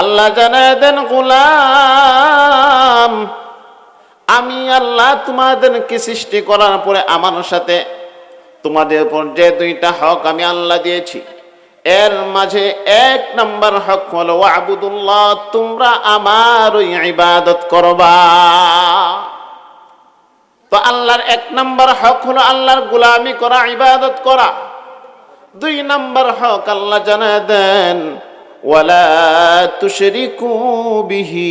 আল্লাহ জানায় দেন, গোলাম, আমি আল্লাহ তোমাদেরকে সৃষ্টি করার পরে আমার সাথে তোমাদের উপর যে দুইটা হক আমি আল্লাহ দিয়েছি। এর মাঝে এক নম্বর হক হলো আবুদুল্লাহ তোমরা আমার ওই ইবাদত করবা। তো আল্লাহর এক নম্বর হক হলো আল্লাহর গোলামি করা, ইবাদত করা। দুই নম্বর হক আল্লাহ জানা দেন ওয়ালা তুশরিকু বিহি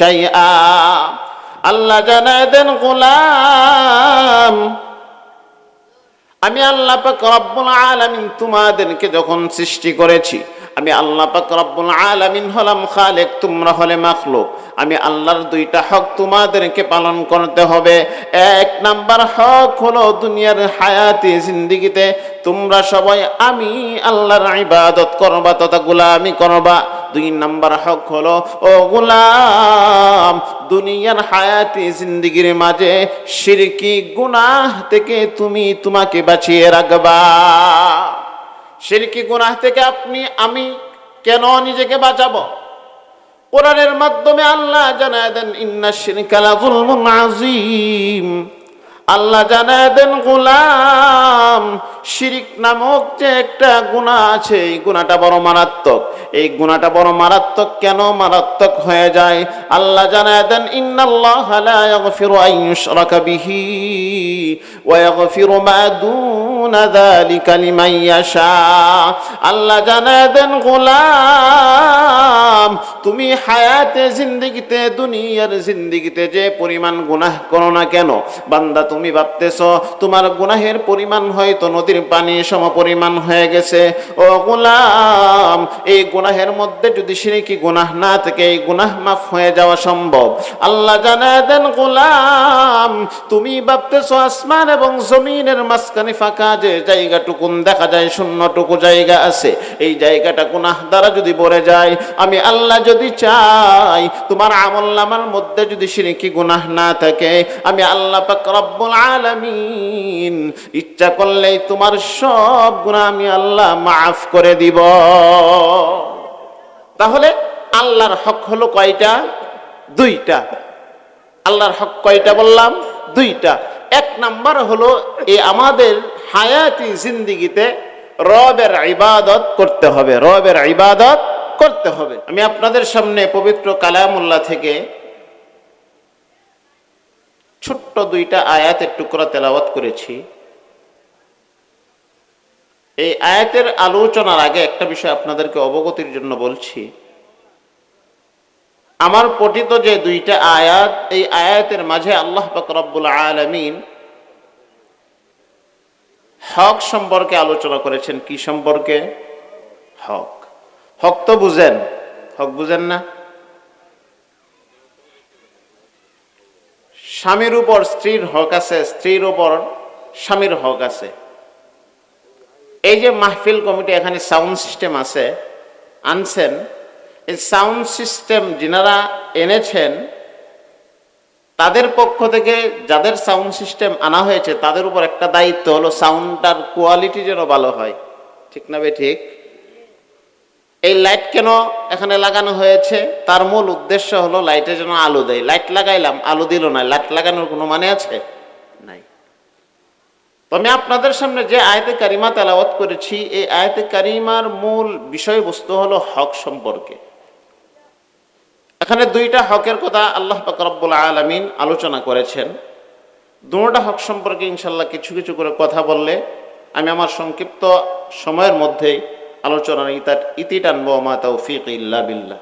শাইআ। আল্লাহ জানা দেন, গোলাম, আমি আল্লাহ পাক রব্বুল আলামিন তোমাদেরকে যখন সৃষ্টি করেছি, আমি আল্লাহ পাক রব্বুল আলামিন হলাম খালেক, তোমরা হলে মাখলুক। আমি আল্লাহর দুইটা হক তোমাদেরকে পালন করতে হবে। এক নাম্বার হক হলো দুনিয়ার হায়াতি জিন্দিগিতে তোমরা সবাই আমি আল্লাহর ইবাদত করবা তথা গোলামি করবা। দুই নাম্বার হক হলো, ও গুলাম, দুনিয়ার হায়াতি জিন্দিগির মাঝে সিরকি, গুনাহ থেকে তুমি তোমাকে বাঁচিয়ে রাখবা। সিরকি, গুনাহ থেকে আপনি, আমি কেন নিজেকে বাঁচাবো? কোরআনের মাধ্যমে আল্লাহ জানায় দেন ইন্না শিরকালা যুলমুন আযীম। আল্লাহ জানায় দেন গোলাম। শিরিক নামক যে একটা গুণা আছে, এই গুণাটা বড় মারাত্মক। এই গুণাটা বড় মারাত্মক কেন মারাত্মক হয়ে যায়? আল্লাহ জানায় দেন, ইন্নাল্লাহ লা ইয়াগফিরু আন ইউশরাকা বিহি ওয়া ইয়াগফিরু মা দুনা যালিকা লিমান ইয়াশা। আল্লাহ জানায় দেন, গোলাম, তুমি হায়াতে জিন্দিগিতে, দুনিয়ার জিন্দিগিতে যে পরিমাণ গুনাহ করো না কেন? বান্দা, তুমি ভাবতেছ তোমার গুনাহের পরিমাণ হয়তো নদীর পানি সম পরিমাণ হয়ে গেছে। ও গোলাম, এই গুনাহের মধ্যে যদি সিরিকি গুনাহ না থেকে, এই গুনাহ মাফ হয়ে যাওয়া সম্ভব। আল্লাহ জানা দেন, গোলাম, তুমি ভাবতেছ আসমান এবং জমিনের মাঝখানে ফাঁকা যে জায়গাটুকুন দেখা যায়, শূন্যটুকু জায়গা আছে। এই জায়গাটা গুনাহ দ্বারা যদি ভরে যায়, আমি আল্লাহ যদি চাই, তোমার আমল নামার মধ্যে যদি সিরিকি গুনাহ না থাকে, আমি আল্লাহ পাক রব্বুল আলামিন, ইচ্ছা করলেই তোমার সব গুনাহ আমি আল্লাহ মাফ করে দিব। তাহলে আল্লাহর হক হলো কয়টা? দুইটা। আল্লাহর হক কয়টা বললাম? দুইটা। এক নাম্বার হলো এই আমাদের হায়াতি জিন্দিগিতে রবের ইবাদত করতে হবে। রবের ইবাদত করতে হবে। আমি আপনাদের সামনে পবিত্র কালামুল্লাহ থেকে ছোট্ট দুইটা আয়াতের টুকরা তেলাওয়াত করেছি। এই আয়াতের আলোচনার আগে একটা বিষয় আপনাদেরকে অবগতির জন্য বলছি। আমার পঠিত যে দুইটা আয়াত, এই আয়াতের মাঝে আল্লাহ রব্বুল আলামিন হক সম্পর্কে আলোচনা করেছেন। কি সম্পর্কে? হক। হক তো বুঝেন। হক বুঝেন না? স্বামীর উপর স্ত্রীর হক আছে, স্ত্রীর উপর স্বামীর হক আছে। এই যে মাহফিল কমিটি, এখানে সাউন্ড সিস্টেম আছে, আনছেন। এই সাউন্ড সিস্টেম যিনারা এনেছেন, তাদের পক্ষ থেকে যাদের সাউন্ড সিস্টেম আনা হয়েছে, তাদের উপর একটা দায়িত্ব হলো সাউন্ডটার কোয়ালিটি যেন ভালো হয়। ঠিক না ঠিক? এই লাইট কেন এখানে লাগানো হয়েছে? তার মূল উদ্দেশ্য হলো লাইটে যেন আলো দেয়। লাইট লাগাইলাম, আলো দিল না। লাইট লাগানোর কোনো মানে আছে? নাই। তো আমি আপনাদের সামনে যে আয়তে কারিমা তেলাওয়াত করেছি, এই আয়তে কারিমার মূল বিষয়বস্তু হলো হক সম্পর্কে। এখানে দুইটা হকের কথা আল্লাহ পাক রব্বুল আলমিন আলোচনা করেছেন। দুটা হক সম্পর্কে ইনশাল্লাহ কিছু কিছু করে কথা বললে আমি আমার সংক্ষিপ্ত সময়ের মধ্যেই আলোচনার ইতার ইতি টানবো আমা তৌফিক ইল্লা বিল্লাহ।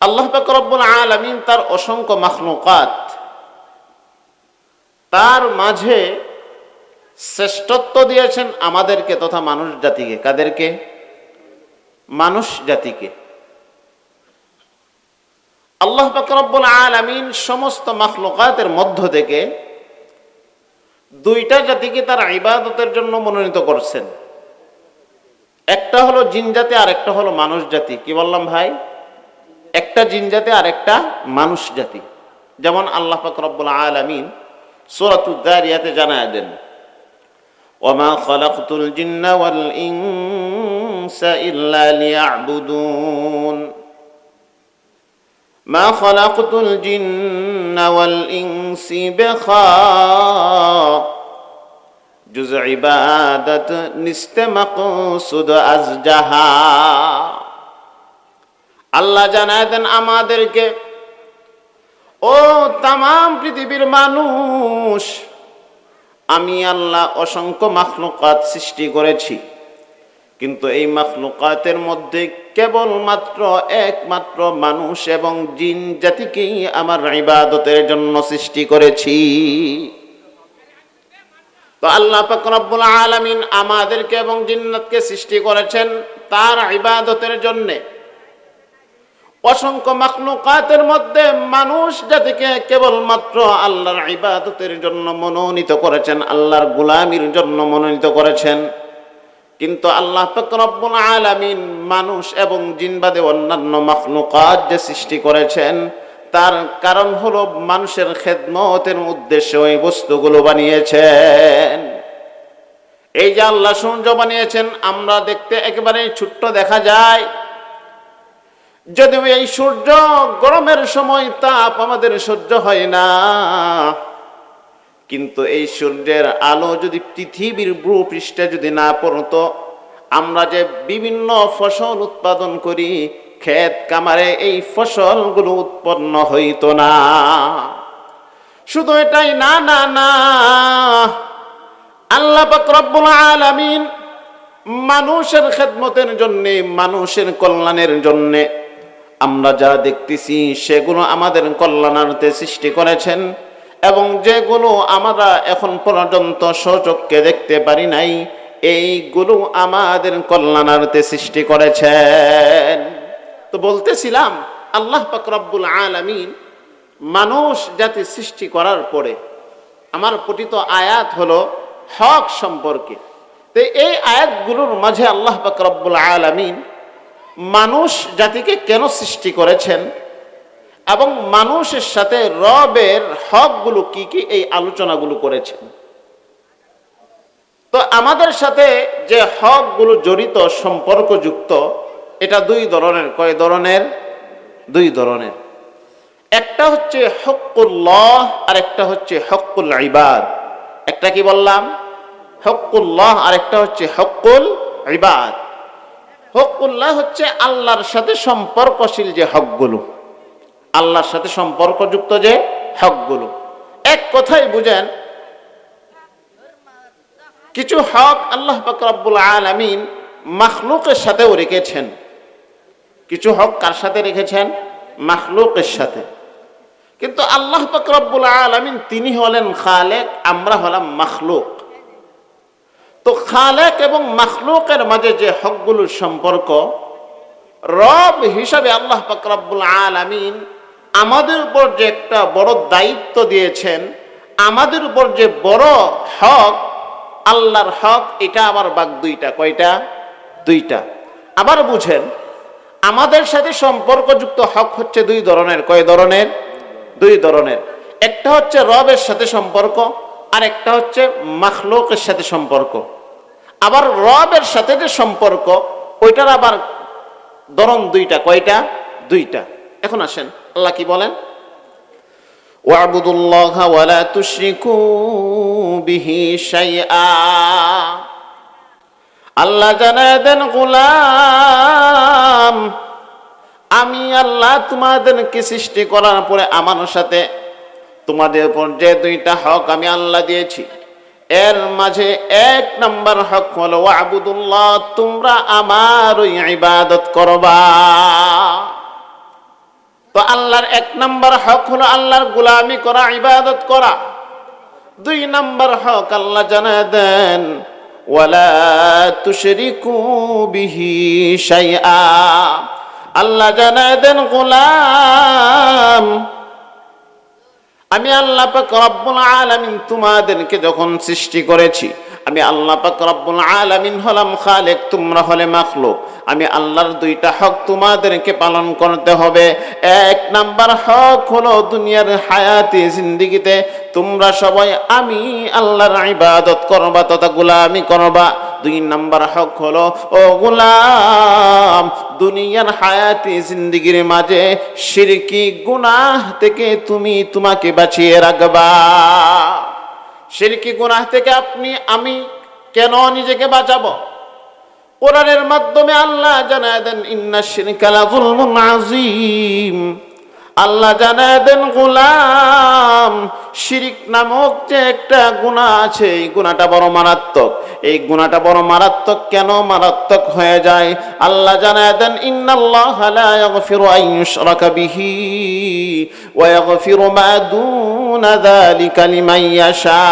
আল্লাহ পাক রব্বুল আলমিন তার অসংখ্য মাখলুকাত তার মাঝে শ্রেষ্ঠত্ব দিয়েছেন আমাদেরকে তথা মানুষ জাতিকে। কাদেরকে? মানুষ জাতিকে। আল্লাহ পাকরব্বুল আলমিন সমস্ত মাখলুকাতের মধ্য থেকে দুইটা জাতিকে তার ইবাদতের জন্য মনোনীত করছেন। একটা হলো জিন জাতি আর একটা হলো মানুষ জাতি। কি বললাম ভাই? একটা জিন জাতি আর একটা মানুষ জাতি। যেমন আল্লাহ পাকরব্বুল আলমিন سورة الدارية جناد وما خلقت الجن والإنس إلا ليعبدون. ما خلقت الجن والإنس بخا جزء عبادة نستمق سد أزجها. الله جناد أما دركه ও তাম পৃথিবীর মানুষ, আমি আল্লাহ অসংখ্য মাখলুকাত সৃষ্টি করেছি। কিন্তু এই মাখলুকাতের মধ্যে কেবলমাত্র একমাত্র মানুষ এবং জিন জাতিকেই আমার ইবাদতের জন্য সৃষ্টি করেছি। তো আল্লাহ পাক রব্বুল আলামিন আমাদেরকে এবং জিন্নাতকে সৃষ্টি করেছেন তার ইবাদতের জন্যে। অসংখ্য মাখলুকাতের মধ্যে মানুষ জাতিকে কেবলমাত্র আল্লাহর ইবাদতের জন্য মনোনীত করেছেন, আল্লাহর গুলামির জন্য মনোনীত করেছেন। কিন্তু আল্লাহ রব্বুল আলামিন মানুষ এবং জিনবাদে অন্যান্য মাখলুকাত যে সৃষ্টি করেছেন, তার কারণ হলো মানুষের খেদমতের উদ্দেশ্যে ওই বস্তুগুলো বানিয়েছেন। এই যে আল্লাহ সূর্য বানিয়েছেন, আমরা দেখতে একেবারে ছোট্ট দেখা যায়। যদিও এই সূর্য গরমের সময় তাপ আমাদের সহ্য হয় না, কিন্তু এই সূর্যের আলো যদি পৃথিবীর ভূপৃষ্ঠে যদি না পড়তো, আমরা যে বিভিন্ন ফসল উৎপাদন করি, ক্ষেত কামারে এই ফসলগুলো উৎপন্ন হইতো না। শুধু এটাই না না না, আল্লাহ রব্বুল আলামিন মানুষের খেদমতের জন্যে, মানুষের কল্যাণের জন্যে আমরা যা দেখতেছি, সেগুলো আমাদের কল্যাণার্থে সৃষ্টি করেছেন এবং যেগুলো আমরা এখন পর্যন্ত সচককে দেখতে পারি নাই, এইগুলো আমাদের কল্যাণার্থে সৃষ্টি করেছেন। তো বলতেছিলাম, আল্লাহ পাক রব্বুল আলামিন মানুষ জাতি সৃষ্টি করার পরে আমার পঠিত আয়াত হলো হক সম্পর্কে। তো এই আয়াতগুলোর মাঝে আল্লাহ পাক রব্বুল আলামিন মানুষ জাতিকে কেন সৃষ্টি করেছেন? এবং মানুষের সাথে রবের হকগুলো কি কি এই আলোচনাগুলো করেছেন? তো আমাদের সাথে যে হকগুলো জড়িত, সম্পর্কযুক্ত, এটা দুই ধরনের। কয় ধরনের? দুই ধরনের। একটা হচ্ছে হকুল্লাহ আর একটা হচ্ছে হকুল ইবাদ। একটা কি বললাম? হকুল্লাহ আর একটা হচ্ছে হকুল ইবাদ। হকুল্লাহ হচ্ছে আল্লাহর সাথে সম্পর্কশীল যে হকগুলো। আল্লাহর সাথে সম্পর্কযুক্ত যে হকগুলো। এক কথাই বুঝেন, কিছু হক আল্লাহ রব্বুল আলমিন মাখলুকের সাথেও রেখেছেন। কিছু হক কার সাথে রেখেছেন? মাখলুকের সাথে। কিন্তু আল্লাহ রব্বুল আলমিন তিনি হলেন খালেক, আমরা হলাম মাখলুক। তো খালেক এবং মাখলুকের মাঝে যে হকগুলোর সম্পর্ক, রব হিসাবে আল্লাহ রব্বুল আলমিন আমাদের উপর যে একটা বড় দায়িত্ব দিয়েছেন, আমাদের উপর যে বড় হক, আল্লাহর হক, এটা আবার বাঘ দুইটা, কয়টা? দুইটা। আবার বুঝেন, আমাদের সাথে সম্পর্কযুক্ত হক হচ্ছে দুই ধরনের, কয় ধরনের? দুই ধরনের। একটা হচ্ছে রবের সাথে সম্পর্ক আর একটা হচ্ছে মাখলোকের সাথে সম্পর্ক। আবার রবের সাথে যে সম্পর্ক, ওইটার আবার ধরন দুইটা, কয়টা? দুইটা। এখন আসেন, আল্লাহ কি বলেন? ওয়াবুদুল্লাহ ওয়ালা তুশরিকু বিহি শাইআ। আল্লাহ জানায় দেন, গোলাম, আমি আল্লাহ তোমাদেরকে সৃষ্টি করার পরে আমার সাথে তোমাদের উপর যে দুইটা হক আমি আল্লাহ দিয়েছি। এর মাঝে এক নাম্বার হক হলো আবুদুল্লাহ তোমরা আমার ওই ইবাদত করবা। তো আল্লাহর এক নাম্বার হক হলো আল্লাহর গুলামি করা, ইবাদত করা। দুই নাম্বার হক আল্লাহ জানা দেন, ওয়ালা তুশরিকু বিহি শাইআ। আল্লাহ জানা দেন, গোলাম আমি আল্লাহ পাক রব্বুল আলামিন তোমাদেরকে যখন সৃষ্টি করেছি, আমি আল্লাহ পাক রব্বুল আলামিন হলাম খালেক, তোমরা হলে মাখলুক। আমি আল্লাহর দুইটা হক তোমাদেরকে পালন করতে হবে। এক নাম্বার হক হলো দুনিয়ার হায়াতি জিন্দিগিতে, তোমরা সবাই আমি আল্লাহর ইবাদত করবা তথা গুলামি করবা। দুই নাম্বার হক হলো, ও গোলাম দুনিয়ার হায়াতি, জিন্দগির মাঝে শিরকি গুনাহ থেকে তুমি তোমাকে বাঁচিয়ে রাখবা। শিরকি গুনাহ থেকে আপনি, আমি কেন নিজেকে বাঁচাবো? কোরআনের মাধ্যমে আল্লাহ জানায় দেন, ইন্না শিরকালা যুলমুন আযীম। আল্লাহ জানায় দেন, গোলাম, শিরিক নামক যে একটা গুণা আছে, এই গুণাটা বড় মারাত্মক। এই গুণাটা বড় মারাত্মক কেন? মারাত্মক হয়ে যায়। আল্লাহ জানায় দেন, ইন্নাল্লাহ ইয়াগফিরু আন ইউশরাকা বিহি ওয়া ইয়াগফিরু মা দুনা যালিকা লিমান ইয়াশা।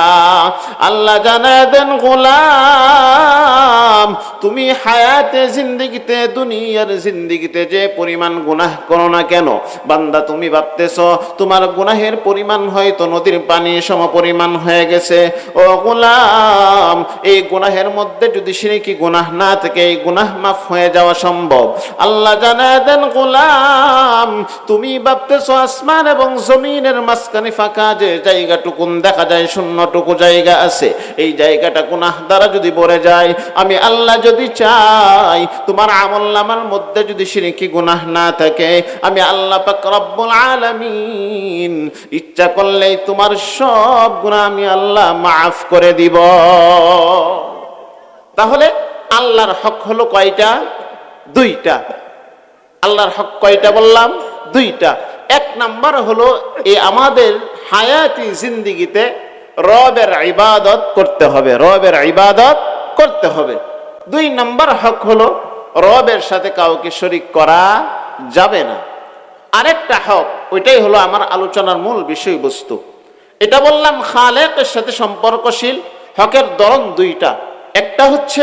আল্লাহ জানায় দেন, গোলাম, তুমি হায়াতে, জিন্দিগিতে, দুনিয়ার জিন্দিগিতে যে পরিমাণ গুনাহ করো না কেন, বান্দা তুমি ভাবতেছ, তোমার গুনাহের পরিমাণ হয়তো নদীর পানি সম পরিমাণ হয়ে গেছে। ও গোলাম, এই গুনাহের মধ্যে যদি সিরিকি গুনাহ না থেকে, এই গুনাহ মাফ হয়ে যাওয়া সম্ভব। আল্লাহ জানায় দেন, গোলাম, তুমি ভাবতেছ আসমান এবং জমিনের মাঝখানে ফাঁকা যে জায়গাটুকুন দেখা যায়, শূন্যটুকু জায়গা আছে, এই জায়গাটা গুনাহ দ্বারা যদি ভরে যায়, আমি আল্লাহ যদি চাই, তোমার আমল নামার মধ্যে যদি সিরিকি গুনাহ না থাকে, আমি আল্লাহ পাক রব্বুল আলামিন। ইচ্ছা করলেই তোমার সব গুনাহ আমি আল্লাহ মাফ করে দিব। তাহলে আল্লাহর হক হলো কয়টা? দুইটা। আল্লাহর হক কয়টা বললাম? দুইটা। এক নাম্বার হলো এই আমাদের হায়াতি জিন্দিগিতে রবের ইবাদত করতে হবে, রবের ইবাদত করতে হবে। দুই নাম্বার হক হলো রবের সাথে কাউকে শরিক করা যাবে না। আরেকটা হক, ওইটাই হলো আমার আলোচনার মূল বিষয়বস্তু। এটা বললাম খালেকের সাথে সম্পর্কশীল, হকের ধরন দুইটা। একটা হচ্ছে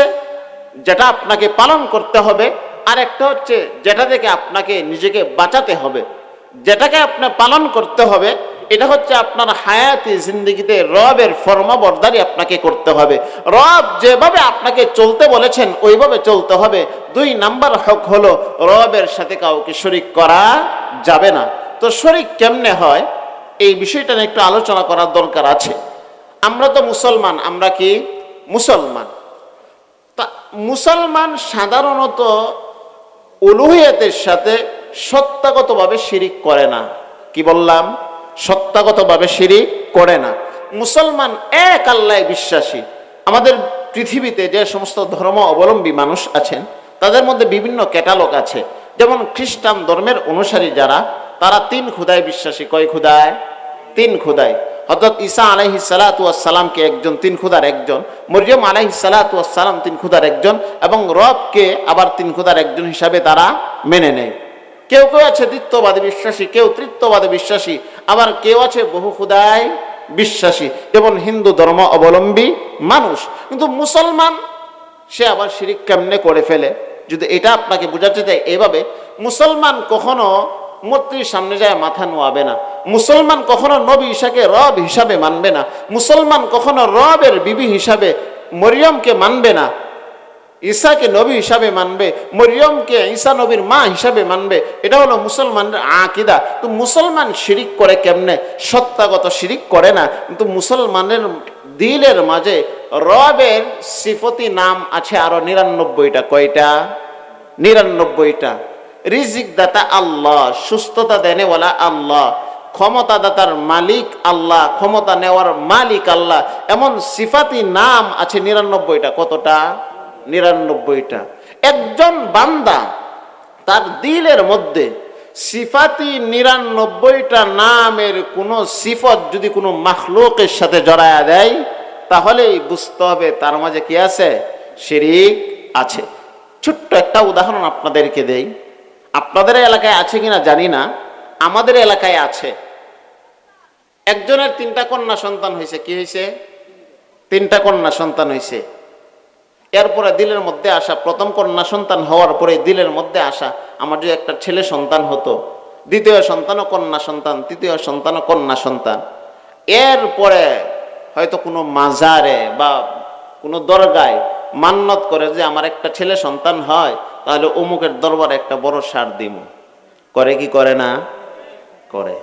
যেটা আপনাকে পালন করতে হবে আর একটা হচ্ছে যেটা থেকে আপনাকে নিজেকে বাঁচাতে হবে। যেটাকে আপনার পালন করতে হবে এটা হচ্ছে আপনার হায়াতি জিন্দগিতে রবের ফর্মাবরদারি আপনাকে করতে হবে। রব যেভাবে আপনাকে চলতে বলেছেন, ওইভাবে চলতে হবে। দুই নাম্বার হক হলো রবের সাথে কাউকে শরিক করা যাবে না। তো শরিক কেমনে হয়? এই বিষয়টা নিয়ে একটু আলোচনা করার দরকার আছে। আমরা তো মুসলমান, আমরা কি মুসলমান? তা মুসলমান সাধারণত উলুহিয়াতের সাথে সত্তাগতভাবে শিরিক করে না। কি বললাম? সত্তাগতভাবে শিরিক করে না। মুসলমান এক আল্লাহ বিশ্বাসী। আমাদের পৃথিবীতে যে সমস্ত ধর্ম অবলম্বী মানুষ আছেন, তাদের মধ্যে বিভিন্ন ক্যাটালগ আছে। যেমন খ্রিস্টান ধর্মের অনুসারী যারা, তারা তিন খুদায় বিশ্বাসী। কয় খুদায় তিন খুদায় হজরত ঈসা আলাইহি সালাতামকে একজন? তিন খুদার একজন। মরিয়ম আলাইহি সালাতাম তিন খুদার একজন এবং রবকে আবার তিন খুদার একজন হিসাবে তারা মেনে নেয়। কেউ কেউ আছে দ্বিত্ববাদী বিশ্বাসী, কেউ তৃত্ববাদী বিশ্বাসী, আবার কেউ আছে বহু খুদায় বিশ্বাসী। যেমন হিন্দু ধর্ম অবলম্বী মানুষ। কিন্তু মুসলমান, সে আবার শিরিক কেমনে করে ফেলে? যদি এটা আপনাকে বোঝাতে চাই এভাবে, মুসলমান কখনো মূর্তির সামনে যায় মাথা নোয়াবে না। মুসলমান কখনো নবী ঈশাকে রব হিসাবে মানবে না। মুসলমান কখনো রবের বিবি হিসাবে মরিয়মকে মানবে না। ঈসাকে নবী হিসাবে মানবে, মরিয়মকে ঈসা নবীর মা হিসাবে মানবে, এটা হলো মুসলমানের আকিদা। তো মুসলমান শিরিক করে কেমনে? সত্তাগত শিরিক করে না। কিন্তু মুসলমানের দিলের মাঝে রবের সিফতি নাম আছে আরও নিরানব্বইটা। কয়টা? নিরানব্বইটা। রিজিক দাতা আল্লাহ, সুস্থতা দেনেওয়ালা আল্লাহ ক্ষমতা দাতার মালিক আল্লাহ, ক্ষমতা নেওয়ার মালিক আল্লাহ, এমন সিফাতি নাম আছে নিরানব্বইটা। কতটা? নিরানব্বইটা। একজন বান্দা তার দিলের মধ্যে সিফাতি নিরানব্বইটা নামের কোনো সিফত যদি কোনো মাখলুকের সাথে জড়ায়া দেয়, তাহলেই বুঝতে হবে তার মাঝে কি আছে? শিরিক আছে। ছোট্ট একটা উদাহরণ আপনাদেরকে দেই। আপনাদের এলাকায় আছে কিনা জানি না। আমাদের এলাকায় আছে। একজনের তিনটা কন্যা সন্তান হয়েছে। কি হয়েছে? তিনটা কন্যা সন্তান হয়েছে। এরপরে দিলের মধ্যে আসা, প্রথম কন্যা সন্তান হওয়ার পরে দিলের মধ্যে আসা, আমার যদি একটা ছেলে সন্তান হতো, দ্বিতীয় সন্তানও কন্যা সন্তান, তৃতীয় সন্তানও কন্যা সন্তান, এরপরে হয়তো কোনো মাজারে বা কোনো দরগায় মান্নত করে যে আমার একটা ছেলে সন্তান হয়, তাহলে অমুকের দরবারে একটা বড় সার দিব করে কি করে না? করে।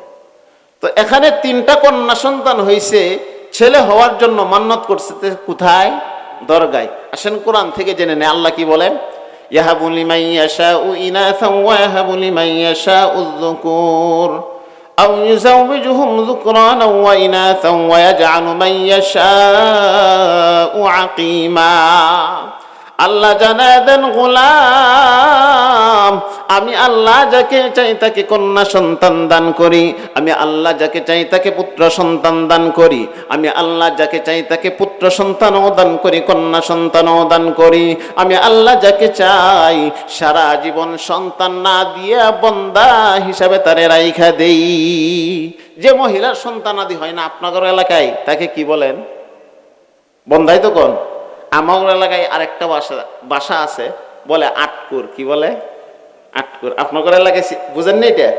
তো এখানে তিনটা কন্যা সন্তান হয়েছে ছেলে হওয়ার জন্য মান্নত করছে কোথায়? দরগায়। আসেন কোরআন থেকে জেনে নেয়, আল্লাহ কি বলেন? ইয়াহাবু লিমান ইয়াশাউ ইনাসাও ওয়া ইয়াহাবু লিমান ইয়াশাউ যুকুর। আও ইউজাউবিজুহুম যুকরানাও ওয়া ইনাসাও ওয়া ইয়াজআলু মান ইয়াশাউ আকীমা। আল্লাহ জানা দেন, গোলাম আমি আল্লাহ যাকে চাই তাকে কন্যা সন্তান দান করি। আমি আল্লাহ যাকে চাই তাকে পুত্র সন্তান দান করি। আমি আল্লাহ যাকে চাই তাকে পুত্র সন্তানও দান করি, কন্যা সন্তানও দান করি। আমি আল্লাহ যাকে চাই সারা জীবন সন্তান না দিয়া বন্দা হিসাবে তারে রাইখা দেই। যে মহিলার সন্তানাদি হয় না আপনাদের এলাকায়, তাকে কি বলেন? বন্ধাই তো কোন? আমার এলাকায় আরেকটা বাসা বাসা আছে, বলে আটকুর, কি বলে? আটকুর। আপনাদের এলাকায় বুঝেন বুঝেননি এটা?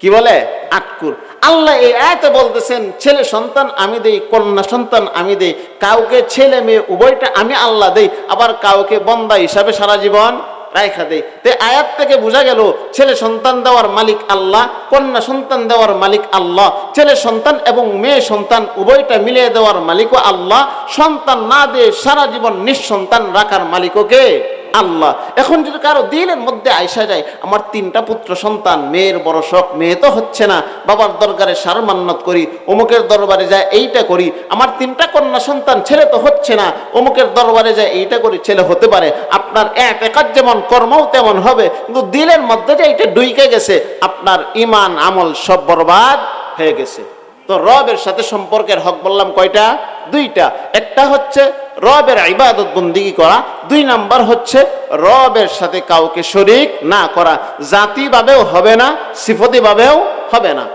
কি বলে? আটকুর। আল্লাহ এই আয়তে বলতেছেন, ছেলে সন্তান আমি দেই, কন্যা সন্তান আমি দেই। কাউকে ছেলে মেয়ে উভয়টা আমি আল্লাহ দেই, আবার কাউকে বন্দা হিসাবে সারা জীবন রাইখা দেই। তে আয়াত থেকে বোঝা গেল, ছেলে সন্তান দেওয়ার মালিক আল্লাহ, কন্যা সন্তান দেওয়ার মালিক আল্লাহ, ছেলে সন্তান এবং মেয়ে সন্তান উভয়টা মিলিয়ে দেওয়ার মালিকও আল্লাহ, সন্তান না দিয়ে সারা জীবন নিঃসন্তান রাখার মালিকও কে? আল্লাহ। এখন যদি কারও দিনের মধ্যে আইসা যায়, আমার তিনটা পুত্র সন্তান, মেয়ের বড় শখ, মেয়ে তো হচ্ছে না, বাবার দরবারে সার মান্নত করি, অমুকের দরবারে যায় এইটা করি, আমার তিনটা কন্যা সন্তান ছেলে তো হচ্ছে না, অমুকের দরবারে যায় এইটা করি, ছেলে হতে পারে। আপনার এক একার যেমন কর্মও তেমন হবে, কিন্তু দিলের মধ্যে যে এইটা ডুইকে গেছে, আপনার ইমান আমল সব বরবাদ হয়ে গেছে। তো রবের সাথে সম্পর্কের হক বললাম কয়টা? দুইটা। একটা হচ্ছে রবের ইবাদত বন্দিগি করা, দুই নাম্বার হচ্ছে রবের সাথে কাউকে শরিক না করা। জাতিভাবেও হবে না, সিফতিভাবেও হবে না।